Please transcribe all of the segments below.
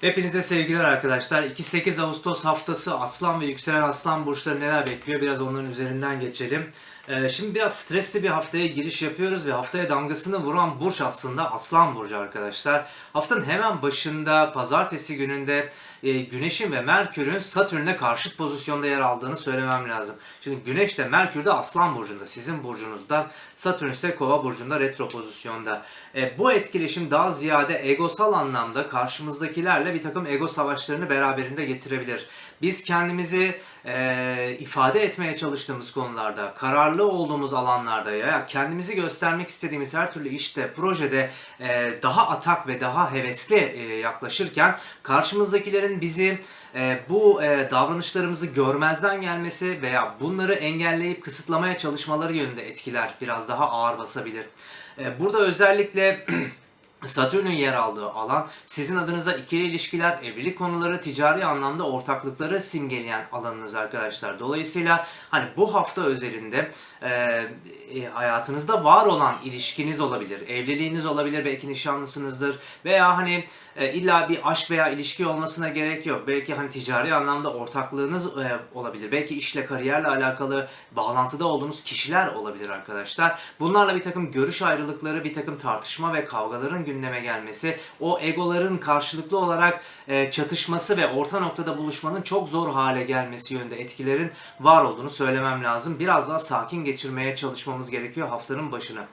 Hepinize sevgiler arkadaşlar. 2-8 Ağustos haftası Aslan ve Yükselen Aslan burçları neler bekliyor? Biraz onların üzerinden geçelim. Ee, şimdi biraz stresli bir haftaya giriş yapıyoruz ve haftaya damgasını vuran burç aslında Aslan burcu arkadaşlar. Haftanın hemen başında pazartesi gününde e, Güneş'in ve Merkür'ün Satürn'e karşıt pozisyonda yer aldığını söylemem lazım. Şimdi Güneş de Merkür de Aslan burcunda, sizin burcunuzda. Satürn ise Kova burcunda retro pozisyonda. E, bu etkileşim daha ziyade egosal anlamda karşımızdakilerle bir takım ego savaşlarını beraberinde getirebilir. Biz kendimizi e, ifade etmeye çalıştığımız konularda, kararlı olduğumuz alanlarda ya kendimizi göstermek istediğimiz her türlü işte, projede e, daha atak ve daha hevesli e, yaklaşırken karşımızdakilerin bizi e, bu e, davranışlarımızı görmezden gelmesi veya bunları engelleyip kısıtlamaya çalışmaları yönünde etkiler biraz daha ağır basabilir. E, burada özellikle Satürn'ün yer aldığı alan sizin adınıza ikili ilişkiler, evlilik konuları, ticari anlamda ortaklıkları simgeleyen alanınız arkadaşlar. Dolayısıyla hani bu hafta özelinde e, hayatınızda var olan ilişkiniz olabilir, evliliğiniz olabilir, belki nişanlısınızdır veya hani e, illa bir aşk veya ilişki olmasına gerek yok. Belki hani ticari anlamda ortaklığınız e, olabilir. Belki işle, kariyerle alakalı bağlantıda olduğunuz kişiler olabilir arkadaşlar. Bunlarla bir takım görüş ayrılıkları, bir takım tartışma ve kavgaların gündeme gelmesi, o egoların karşılıklı olarak e, çatışması ve orta noktada buluşmanın çok zor hale gelmesi yönünde etkilerin var olduğunu söylemem lazım. Biraz daha sakin geçirmeye çalışmamız gerekiyor haftanın başını.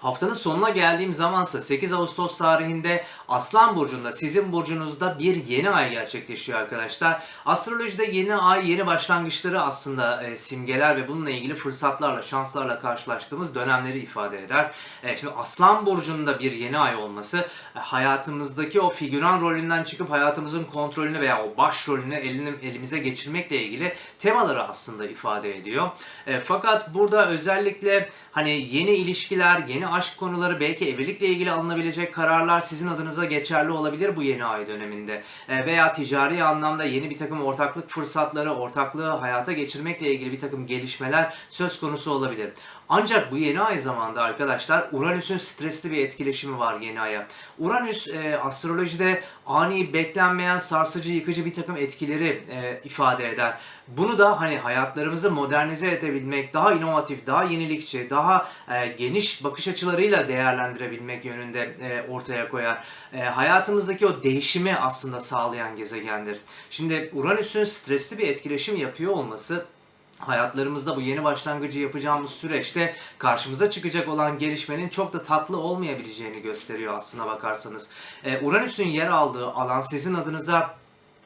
Haftanın sonuna geldiğim zamansa 8 Ağustos tarihinde Aslan Burcu'nda sizin burcunuzda bir yeni ay gerçekleşiyor arkadaşlar. Astrolojide yeni ay yeni başlangıçları aslında e, simgeler ve bununla ilgili fırsatlarla şanslarla karşılaştığımız dönemleri ifade eder. E, şimdi Aslan Burcu'nda bir yeni ay olması e, hayatımızdaki o figüran rolünden çıkıp hayatımızın kontrolünü veya o baş rolünü elini, elimize geçirmekle ilgili temaları aslında ifade ediyor. E, fakat burada özellikle hani yeni ilişkiler, yeni aşk konuları, belki evlilikle ilgili alınabilecek kararlar sizin adınıza geçerli olabilir bu yeni ay döneminde. E, veya ticari anlamda yeni bir takım ortaklık fırsatları, ortaklığı hayata geçirmekle ilgili bir takım gelişmeler söz konusu olabilir. Ancak bu yeni ay zamanında arkadaşlar Uranüs'ün stresli bir etkileşimi var yeni aya. Uranüs e, astrolojide ani, beklenmeyen, sarsıcı, yıkıcı bir takım etkileri e, ifade eder. Bunu da hani hayatlarımızı modernize edebilmek, daha inovatif, daha yenilikçi, daha e, geniş bakış açılarıyla değerlendirebilmek yönünde e, ortaya koyar. E, hayatımızdaki o değişimi aslında sağlayan gezegendir. Şimdi Uranüs'ün stresli bir etkileşim yapıyor olması hayatlarımızda bu yeni başlangıcı yapacağımız süreçte karşımıza çıkacak olan gelişmenin çok da tatlı olmayabileceğini gösteriyor aslına bakarsanız. Ee, Uranüs'ün yer aldığı alan sizin adınıza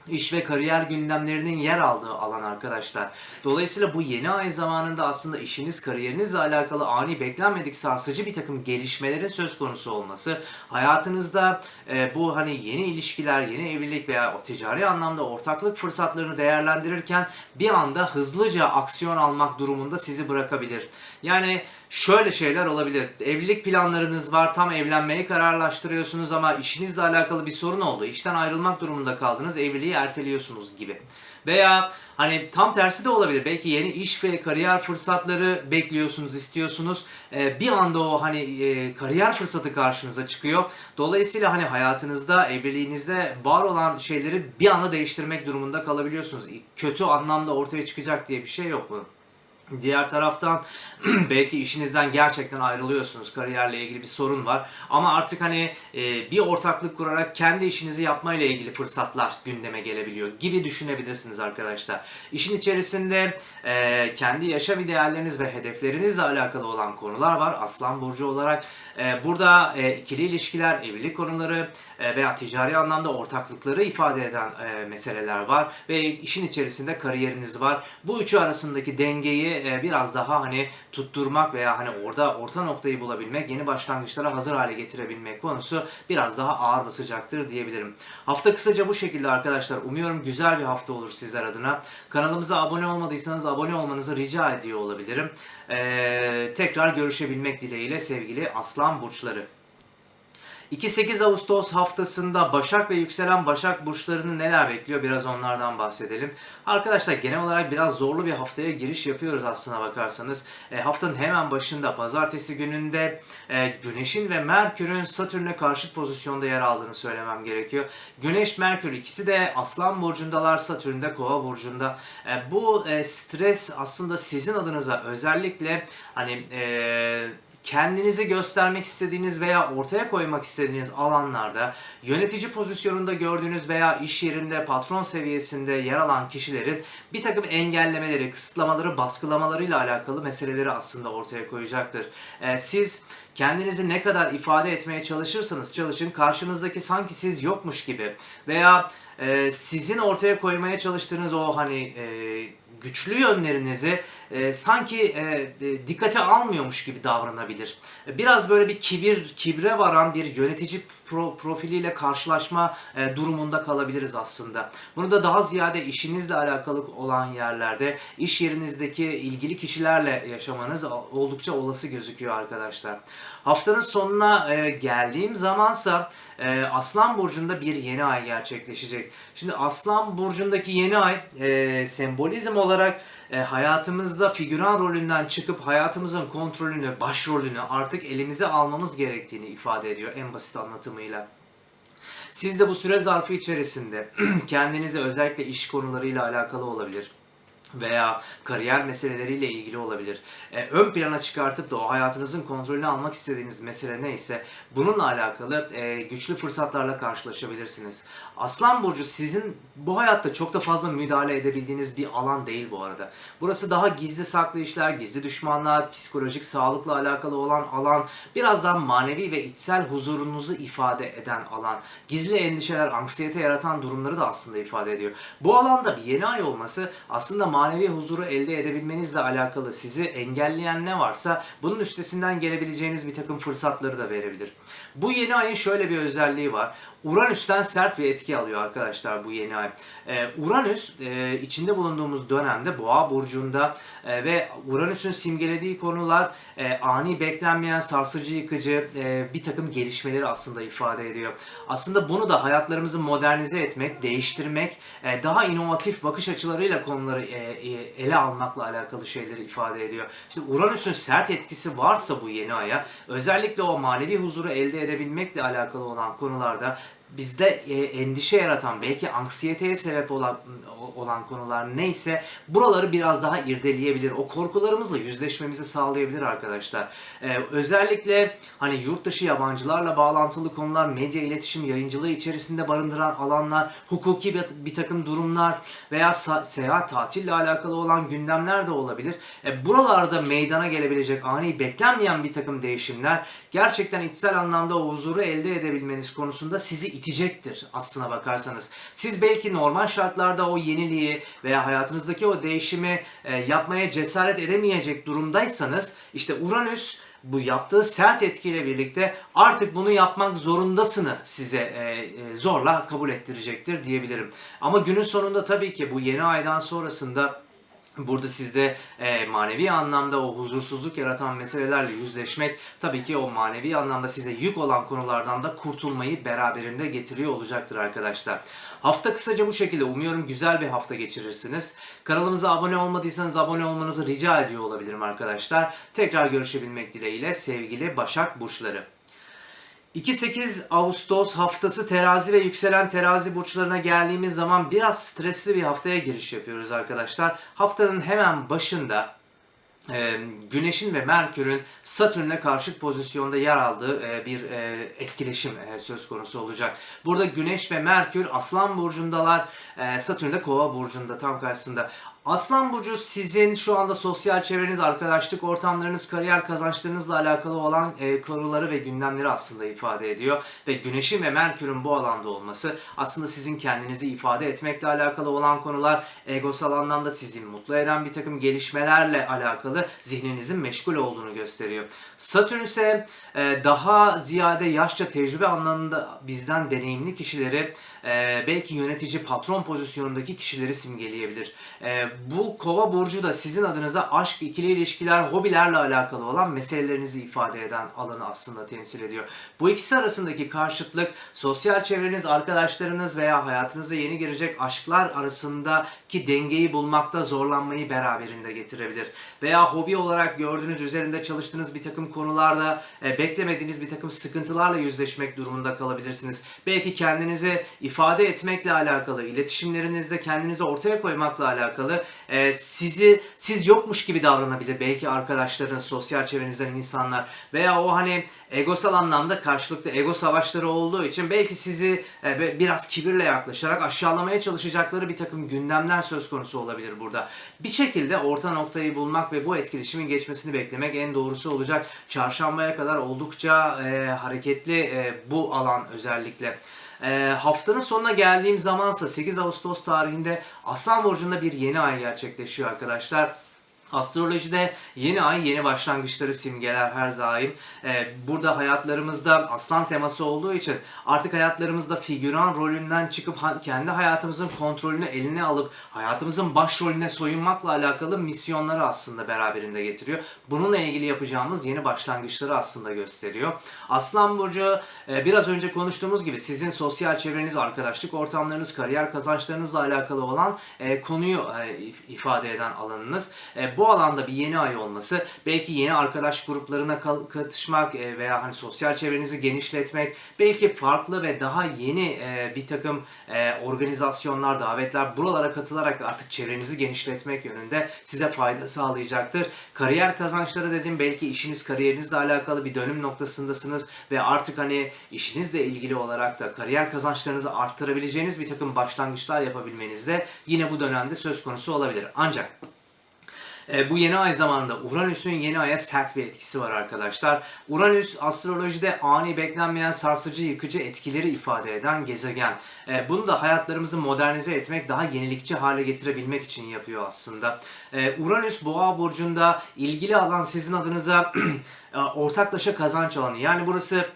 iş ve kariyer gündemlerinin yer aldığı alan arkadaşlar. Dolayısıyla bu yeni ay zamanında aslında işiniz, kariyerinizle alakalı ani beklenmedik sarsıcı bir takım gelişmelerin söz konusu olması, hayatınızda e, bu hani yeni ilişkiler, yeni evlilik veya o ticari anlamda ortaklık fırsatlarını değerlendirirken bir anda hızlıca aksiyon almak durumunda sizi bırakabilir. Yani şöyle şeyler olabilir. Evlilik planlarınız var, tam evlenmeyi kararlaştırıyorsunuz ama işinizle alakalı bir sorun oldu. İşten ayrılmak durumunda kaldınız, evliliği erteliyorsunuz gibi. Veya hani tam tersi de olabilir. Belki yeni iş ve kariyer fırsatları bekliyorsunuz, istiyorsunuz. Ee, bir anda o hani e, kariyer fırsatı karşınıza çıkıyor. Dolayısıyla hani hayatınızda, evliliğinizde var olan şeyleri bir anda değiştirmek durumunda kalabiliyorsunuz. Kötü anlamda ortaya çıkacak diye bir şey yok mu? Diğer taraftan belki işinizden gerçekten ayrılıyorsunuz. Kariyerle ilgili bir sorun var. Ama artık hani e, bir ortaklık kurarak kendi işinizi yapmayla ilgili fırsatlar gündeme gelebiliyor gibi düşünebilirsiniz arkadaşlar. İşin içerisinde e, kendi yaşam idealleriniz ve hedeflerinizle alakalı olan konular var. Aslan Burcu olarak e, burada e, ikili ilişkiler, evlilik konuları e, veya ticari anlamda ortaklıkları ifade eden e, meseleler var. Ve işin içerisinde kariyeriniz var. Bu üçü arasındaki dengeyi e, biraz daha hani tutturmak veya hani orada orta noktayı bulabilmek, yeni başlangıçlara hazır hale getirebilmek konusu biraz daha ağır basacaktır diyebilirim. Hafta kısaca bu şekilde arkadaşlar. Umuyorum güzel bir hafta olur sizler adına. Kanalımıza abone olmadıysanız abone olmanızı rica ediyor olabilirim. Ee, tekrar görüşebilmek dileğiyle sevgili Aslan Burçları. 2-8 Ağustos haftasında Başak ve yükselen Başak burçlarını neler bekliyor biraz onlardan bahsedelim. Arkadaşlar genel olarak biraz zorlu bir haftaya giriş yapıyoruz aslına bakarsanız. E, haftanın hemen başında pazartesi gününde e, Güneş'in ve Merkür'ün Satürn'e karşıt pozisyonda yer aldığını söylemem gerekiyor. Güneş, Merkür ikisi de Aslan burcundalar, Satürn de Kova burcunda. E, bu e, stres aslında sizin adınıza özellikle hani e, kendinizi göstermek istediğiniz veya ortaya koymak istediğiniz alanlarda yönetici pozisyonunda gördüğünüz veya iş yerinde patron seviyesinde yer alan kişilerin bir takım engellemeleri, kısıtlamaları, baskılamalarıyla alakalı meseleleri aslında ortaya koyacaktır. Ee, siz kendinizi ne kadar ifade etmeye çalışırsanız çalışın karşınızdaki sanki siz yokmuş gibi veya e, sizin ortaya koymaya çalıştığınız o hani e, güçlü yönlerinizi e, sanki e, e, dikkate almıyormuş gibi davranabilir. Biraz böyle bir kibir, kibre varan bir yönetici pro, profiliyle karşılaşma e, durumunda kalabiliriz aslında. Bunu da daha ziyade işinizle alakalı olan yerlerde, iş yerinizdeki ilgili kişilerle yaşamanız oldukça olası gözüküyor arkadaşlar. Haftanın sonuna e, geldiğim zamansa e, Aslan Burcu'nda bir yeni ay gerçekleşecek. Şimdi Aslan Burcu'ndaki yeni ay e, sembolizm olarak e, hayatımızda figüran rolünden çıkıp hayatımızın kontrolünü, başrolünü artık elimize almamız gerektiğini ifade ediyor en basit anlatımıyla. Siz de bu süre zarfı içerisinde kendinize özellikle iş konularıyla alakalı olabilir veya kariyer meseleleriyle ilgili olabilir. E, ön plana çıkartıp da o hayatınızın kontrolünü almak istediğiniz mesele neyse bununla alakalı e, güçlü fırsatlarla karşılaşabilirsiniz. Aslan Burcu sizin bu hayatta çok da fazla müdahale edebildiğiniz bir alan değil bu arada. Burası daha gizli saklı işler, gizli düşmanlar, psikolojik sağlıkla alakalı olan alan, biraz daha manevi ve içsel huzurunuzu ifade eden alan. Gizli endişeler, anksiyete yaratan durumları da aslında ifade ediyor. Bu alanda bir yeni ay olması aslında manevi huzuru elde edebilmenizle alakalı sizi engelleyen ne varsa bunun üstesinden gelebileceğiniz bir takım fırsatları da verebilir. Bu yeni ayın şöyle bir özelliği var. Uranüs'ten sert bir etki alıyor arkadaşlar bu yeni ay. Ee, Uranüs e, içinde bulunduğumuz dönemde Boğa burcunda e, ve Uranüs'ün simgelediği konular e, ani beklenmeyen sarsıcı yıkıcı e, bir takım gelişmeleri aslında ifade ediyor. Aslında bunu da hayatlarımızı modernize etmek, değiştirmek, e, daha inovatif bakış açılarıyla konuları e, e, ele almakla alakalı şeyleri ifade ediyor. İşte Uranüs'ün sert etkisi varsa bu yeni aya özellikle o manevi huzuru elde edebilmekle alakalı olan konularda bizde e, endişe yaratan belki anksiyeteye sebep olan olan konular neyse buraları biraz daha irdeleyebilir. O korkularımızla yüzleşmemizi sağlayabilir arkadaşlar. Ee, özellikle hani yurt dışı yabancılarla bağlantılı konular, medya iletişim yayıncılığı içerisinde barındıran alanlar, hukuki bir takım durumlar veya seyahat tatille alakalı olan gündemler de olabilir. E, buralarda meydana gelebilecek ani beklenmeyen bir takım değişimler gerçekten içsel anlamda o huzuru elde edebilmeniz konusunda sizi itecektir aslına bakarsanız. Siz belki normal şartlarda o yeniliği veya hayatınızdaki o değişimi e, yapmaya cesaret edemeyecek durumdaysanız işte Uranüs bu yaptığı sert etkiyle birlikte artık bunu yapmak zorundasını size e, e, zorla kabul ettirecektir diyebilirim. Ama günün sonunda tabii ki bu yeni aydan sonrasında Burada sizde e, manevi anlamda o huzursuzluk yaratan meselelerle yüzleşmek tabii ki o manevi anlamda size yük olan konulardan da kurtulmayı beraberinde getiriyor olacaktır arkadaşlar. Hafta kısaca bu şekilde. Umuyorum güzel bir hafta geçirirsiniz. Kanalımıza abone olmadıysanız abone olmanızı rica ediyor olabilirim arkadaşlar. Tekrar görüşebilmek dileğiyle sevgili Başak Burçları. 2-8 Ağustos haftası terazi ve yükselen terazi burçlarına geldiğimiz zaman biraz stresli bir haftaya giriş yapıyoruz arkadaşlar. Haftanın hemen başında e, Güneş'in ve Merkür'ün Satürn'e karşıt pozisyonda yer aldığı e, bir e, etkileşim söz konusu olacak. Burada Güneş ve Merkür Aslan burcundalar, e, Satürn de Kova burcunda tam karşısında. Aslan Burcu sizin şu anda sosyal çevreniz, arkadaşlık ortamlarınız, kariyer kazançlarınızla alakalı olan e, konuları ve gündemleri aslında ifade ediyor. Ve Güneş'in ve Merkür'ün bu alanda olması aslında sizin kendinizi ifade etmekle alakalı olan konular, egosal anlamda sizi mutlu eden bir takım gelişmelerle alakalı zihninizin meşgul olduğunu gösteriyor. Satürn ise e, daha ziyade yaşça tecrübe anlamında bizden deneyimli kişileri, e, belki yönetici, patron pozisyonundaki kişileri simgeleyebilir. E, bu kova burcu da sizin adınıza aşk, ikili ilişkiler, hobilerle alakalı olan meselelerinizi ifade eden alanı aslında temsil ediyor. Bu ikisi arasındaki karşıtlık sosyal çevreniz, arkadaşlarınız veya hayatınıza yeni girecek aşklar arasındaki dengeyi bulmakta zorlanmayı beraberinde getirebilir. Veya hobi olarak gördüğünüz, üzerinde çalıştığınız bir takım konularda e, beklemediğiniz bir takım sıkıntılarla yüzleşmek durumunda kalabilirsiniz. Belki kendinizi ifade etmekle alakalı, iletişimlerinizde kendinizi ortaya koymakla alakalı e, sizi siz yokmuş gibi davranabilir. Belki arkadaşlarınız, sosyal çevrenizden insanlar veya o hani egosal anlamda karşılıklı ego savaşları olduğu için belki sizi e, biraz kibirle yaklaşarak aşağılamaya çalışacakları bir takım gündemler söz konusu olabilir burada. Bir şekilde orta noktayı bulmak ve bu etkileşimin geçmesini beklemek en doğrusu olacak. Çarşambaya kadar oldukça e, hareketli e, bu alan özellikle. E, haftanın sonuna geldiğim zamansa 8 Ağustos tarihinde Aslan Burcu'nda bir yeni ay gerçekleşiyor arkadaşlar. Astrolojide yeni ay yeni başlangıçları simgeler her daim. Ee, burada hayatlarımızda aslan teması olduğu için artık hayatlarımızda figüran rolünden çıkıp kendi hayatımızın kontrolünü eline alıp hayatımızın başrolüne soyunmakla alakalı misyonları aslında beraberinde getiriyor. Bununla ilgili yapacağımız yeni başlangıçları aslında gösteriyor. Aslan Burcu e, biraz önce konuştuğumuz gibi sizin sosyal çevreniz, arkadaşlık ortamlarınız, kariyer kazançlarınızla alakalı olan e, konuyu e, if- ifade eden alanınız. E, bu alanda bir yeni ay olması, belki yeni arkadaş gruplarına katışmak e, veya hani sosyal çevrenizi genişletmek, belki farklı ve daha yeni e, bir takım e, organizasyonlar, davetler buralara katılarak artık çevrenizi genişletmek yönünde size fayda sağlayacaktır. Kariyer kazançları dedim belki işiniz kariyerinizle alakalı bir dönüm noktasındasınız ve artık hani işinizle ilgili olarak da kariyer kazançlarınızı arttırabileceğiniz bir takım başlangıçlar yapabilmeniz de yine bu dönemde söz konusu olabilir. Ancak e, bu yeni ay zamanında Uranüs'ün yeni aya sert bir etkisi var arkadaşlar. Uranüs astrolojide ani beklenmeyen sarsıcı yıkıcı etkileri ifade eden gezegen. E, bunu da hayatlarımızı modernize etmek, daha yenilikçi hale getirebilmek için yapıyor aslında. E, Uranüs Boğa burcunda ilgili alan sizin adınıza ortaklaşa kazanç alanı. Yani burası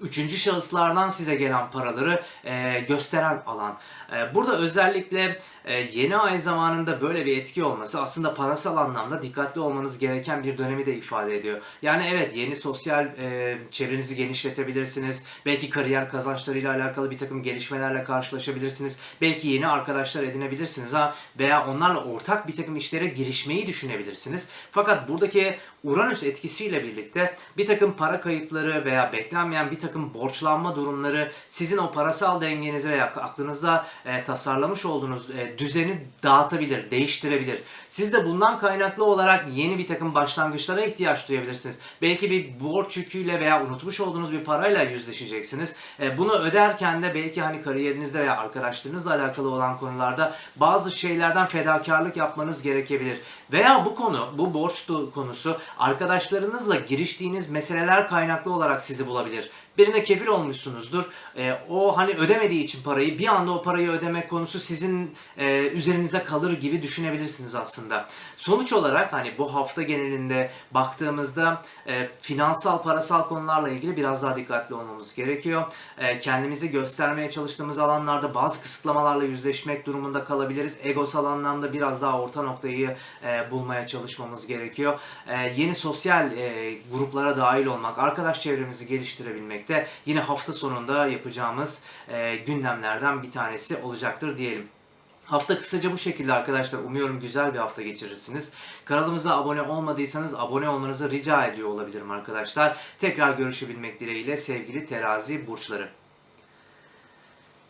üçüncü şahıslardan size gelen paraları e, gösteren alan. E, burada özellikle e, yeni ay zamanında böyle bir etki olması aslında parasal anlamda dikkatli olmanız gereken bir dönemi de ifade ediyor. Yani evet yeni sosyal e, çevrenizi genişletebilirsiniz. Belki kariyer kazançlarıyla alakalı bir takım gelişmelerle karşılaşabilirsiniz. Belki yeni arkadaşlar edinebilirsiniz ha veya onlarla ortak bir takım işlere girişmeyi düşünebilirsiniz. Fakat buradaki Uranüs etkisiyle birlikte bir takım para kayıpları veya beklenmeyen bir takım borçlanma durumları sizin o parasal dengenizi veya aklınızda e, tasarlamış olduğunuz e, düzeni dağıtabilir, değiştirebilir. Siz de bundan kaynaklı olarak yeni bir takım başlangıçlara ihtiyaç duyabilirsiniz. Belki bir borç yüküyle veya unutmuş olduğunuz bir parayla yüzleşeceksiniz. E, bunu öderken de belki hani kariyerinizde veya arkadaşlarınızla alakalı olan konularda bazı şeylerden fedakarlık yapmanız gerekebilir. Veya bu konu, bu borç konusu arkadaşlarınızla giriştiğiniz meseleler kaynaklı olarak sizi bulabilir. Birine kefil olmuşsunuzdur. E, o hani ödemediği için parayı bir anda o parayı ödeme konusu sizin e, üzerinize kalır gibi düşünebilirsiniz aslında. Sonuç olarak hani bu hafta genelinde baktığımızda e, finansal parasal konularla ilgili biraz daha dikkatli olmamız gerekiyor. E, kendimizi göstermeye çalıştığımız alanlarda bazı kısıtlamalarla yüzleşmek durumunda kalabiliriz. Egosal anlamda biraz daha orta noktayı e, bulmaya çalışmamız gerekiyor. E, yeni sosyal e, gruplara dahil olmak, arkadaş çevremizi geliştirebilmek de yine hafta sonunda yapacağımız e, gündemlerden bir tanesi olacaktır diyelim. Hafta kısaca bu şekilde arkadaşlar. Umuyorum güzel bir hafta geçirirsiniz. Kanalımıza abone olmadıysanız abone olmanızı rica ediyor olabilirim arkadaşlar. Tekrar görüşebilmek dileğiyle sevgili terazi burçları.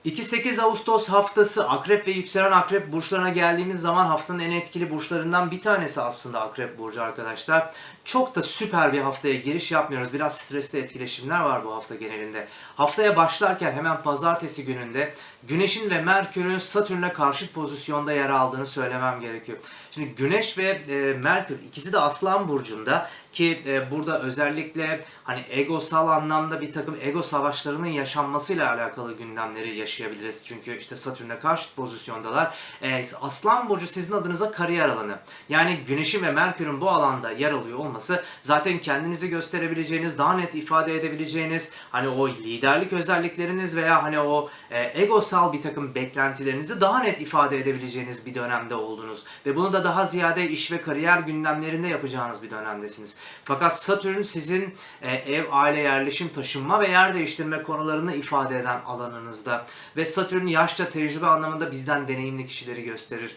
2-8 Ağustos haftası Akrep ve yükselen Akrep burçlarına geldiğimiz zaman haftanın en etkili burçlarından bir tanesi aslında Akrep burcu arkadaşlar. Çok da süper bir haftaya giriş yapmıyoruz. Biraz stresli etkileşimler var bu hafta genelinde. Haftaya başlarken hemen pazartesi gününde Güneş'in ve Merkür'ün Satürn'e karşıt pozisyonda yer aldığını söylemem gerekiyor. Şimdi Güneş ve e, Merkür ikisi de Aslan burcunda ki e, burada özellikle hani egosal anlamda bir takım ego savaşlarının yaşanmasıyla alakalı gündemleri yaşayabiliriz. Çünkü işte Satürn'e karşı pozisyondalar. E, Aslan burcu sizin adınıza kariyer alanı. Yani Güneş'in ve Merkür'ün bu alanda yer alıyor olması zaten kendinizi gösterebileceğiniz, daha net ifade edebileceğiniz, hani o liderlik özellikleriniz veya hani o e, egosal bir takım beklentilerinizi daha net ifade edebileceğiniz bir dönemde oldunuz. Ve bunu da daha ziyade iş ve kariyer gündemlerinde yapacağınız bir dönemdesiniz. Fakat Satürn sizin e, ev, aile, yerleşim, taşınma ve yer değiştirme konularını ifade eden alanınızda. Ve Satürn yaşça tecrübe anlamında bizden deneyimli kişileri gösterir.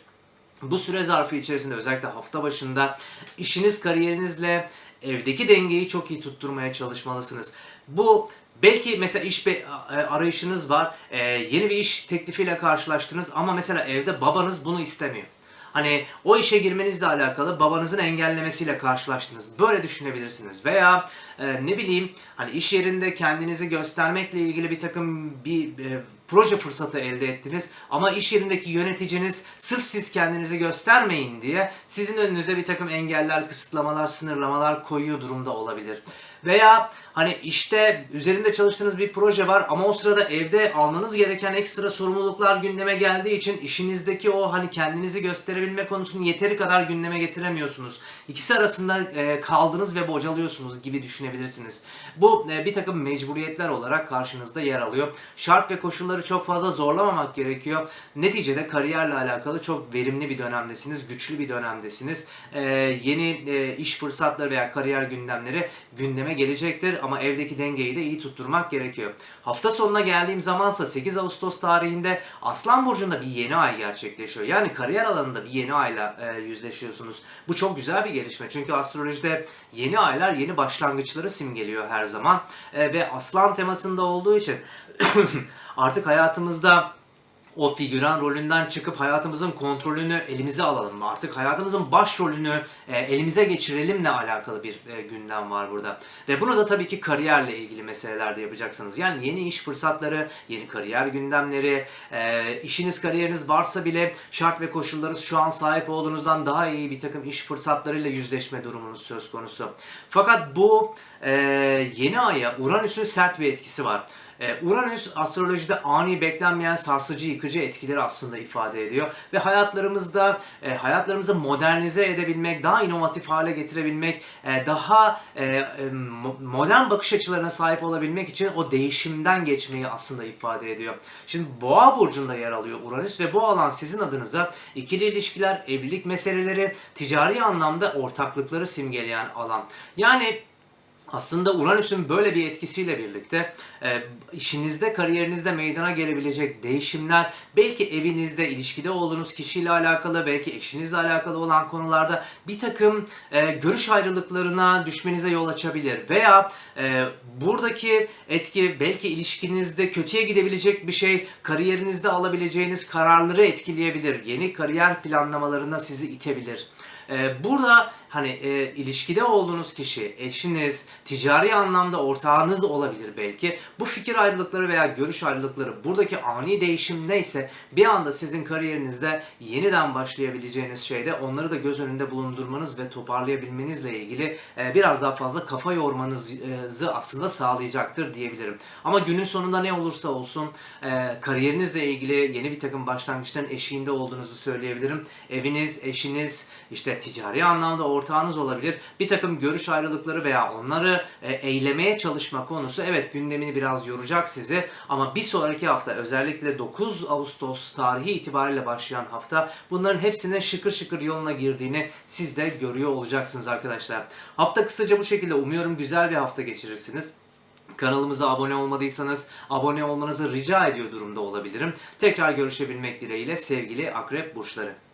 Bu süre zarfı içerisinde özellikle hafta başında işiniz kariyerinizle evdeki dengeyi çok iyi tutturmaya çalışmalısınız. Bu belki mesela iş be- arayışınız var, e, yeni bir iş teklifiyle karşılaştınız ama mesela evde babanız bunu istemiyor. Hani o işe girmenizle alakalı babanızın engellemesiyle karşılaştınız. Böyle düşünebilirsiniz. Veya e, ne bileyim hani iş yerinde kendinizi göstermekle ilgili bir takım bir e, proje fırsatı elde ettiniz ama iş yerindeki yöneticiniz sırf siz kendinizi göstermeyin diye sizin önünüze bir takım engeller, kısıtlamalar, sınırlamalar koyuyor durumda olabilir. Veya hani işte üzerinde çalıştığınız bir proje var ama o sırada evde almanız gereken ekstra sorumluluklar gündeme geldiği için işinizdeki o hani kendinizi gösterebilme konusunu yeteri kadar gündeme getiremiyorsunuz. İkisi arasında e, kaldınız ve bocalıyorsunuz gibi düşünebilirsiniz. Bu e, bir takım mecburiyetler olarak karşınızda yer alıyor. Şart ve koşulları çok fazla zorlamamak gerekiyor. Neticede kariyerle alakalı çok verimli bir dönemdesiniz, güçlü bir dönemdesiniz. E, yeni e, iş fırsatları veya kariyer gündemleri gündeme gelecektir ama evdeki dengeyi de iyi tutturmak gerekiyor. Hafta sonuna geldiğim zamansa 8 Ağustos tarihinde Aslan Burcu'nda bir yeni ay gerçekleşiyor. Yani kariyer alanında bir yeni ayla e, yüzleşiyorsunuz. Bu çok güzel bir gelişme çünkü astrolojide yeni aylar yeni başlangıçları simgeliyor her zaman. E, ve Aslan temasında olduğu için artık hayatımızda o figüran rolünden çıkıp hayatımızın kontrolünü elimize alalım. Artık hayatımızın başrolünü e, elimize geçirelimle alakalı bir e, gündem var burada. Ve bunu da tabii ki kariyerle ilgili meselelerde yapacaksınız. Yani yeni iş fırsatları, yeni kariyer gündemleri, e, işiniz kariyeriniz varsa bile şart ve koşulları şu an sahip olduğunuzdan daha iyi bir takım iş fırsatlarıyla yüzleşme durumunuz söz konusu. Fakat bu e, yeni aya Uranüs'ün sert bir etkisi var. Ee, Uranüs astrolojide ani beklenmeyen sarsıcı yıkıcı etkileri aslında ifade ediyor ve hayatlarımızda e, hayatlarımızı modernize edebilmek, daha inovatif hale getirebilmek, e, daha e, e, mo- modern bakış açılarına sahip olabilmek için o değişimden geçmeyi aslında ifade ediyor. Şimdi Boğa burcunda yer alıyor Uranüs ve bu alan sizin adınıza ikili ilişkiler, evlilik meseleleri, ticari anlamda ortaklıkları simgeleyen alan. Yani aslında Uranüs'ün böyle bir etkisiyle birlikte e, işinizde, kariyerinizde meydana gelebilecek değişimler belki evinizde, ilişkide olduğunuz kişiyle alakalı, belki eşinizle alakalı olan konularda bir takım e, görüş ayrılıklarına düşmenize yol açabilir. Veya e, buradaki etki belki ilişkinizde kötüye gidebilecek bir şey, kariyerinizde alabileceğiniz kararları etkileyebilir. Yeni kariyer planlamalarına sizi itebilir. Ee, burada hani e, ilişkide olduğunuz kişi, eşiniz, ticari anlamda ortağınız olabilir belki. Bu fikir ayrılıkları veya görüş ayrılıkları, buradaki ani değişim neyse bir anda sizin kariyerinizde yeniden başlayabileceğiniz şeyde onları da göz önünde bulundurmanız ve toparlayabilmenizle ilgili e, biraz daha fazla kafa yormanızı aslında sağlayacaktır diyebilirim. Ama günün sonunda ne olursa olsun e, kariyerinizle ilgili yeni bir takım başlangıçların eşiğinde olduğunuzu söyleyebilirim. Eviniz, eşiniz, işte ticari anlamda ortağınız olabilir. Bir takım görüş ayrılıkları veya onları e, eylemeye çalışma konusu evet gündemini biraz yoracak sizi ama bir sonraki hafta özellikle 9 Ağustos tarihi itibariyle başlayan hafta bunların hepsinin şıkır şıkır yoluna girdiğini siz de görüyor olacaksınız arkadaşlar. Hafta kısaca bu şekilde umuyorum güzel bir hafta geçirirsiniz. Kanalımıza abone olmadıysanız abone olmanızı rica ediyor durumda olabilirim. Tekrar görüşebilmek dileğiyle sevgili akrep burçları.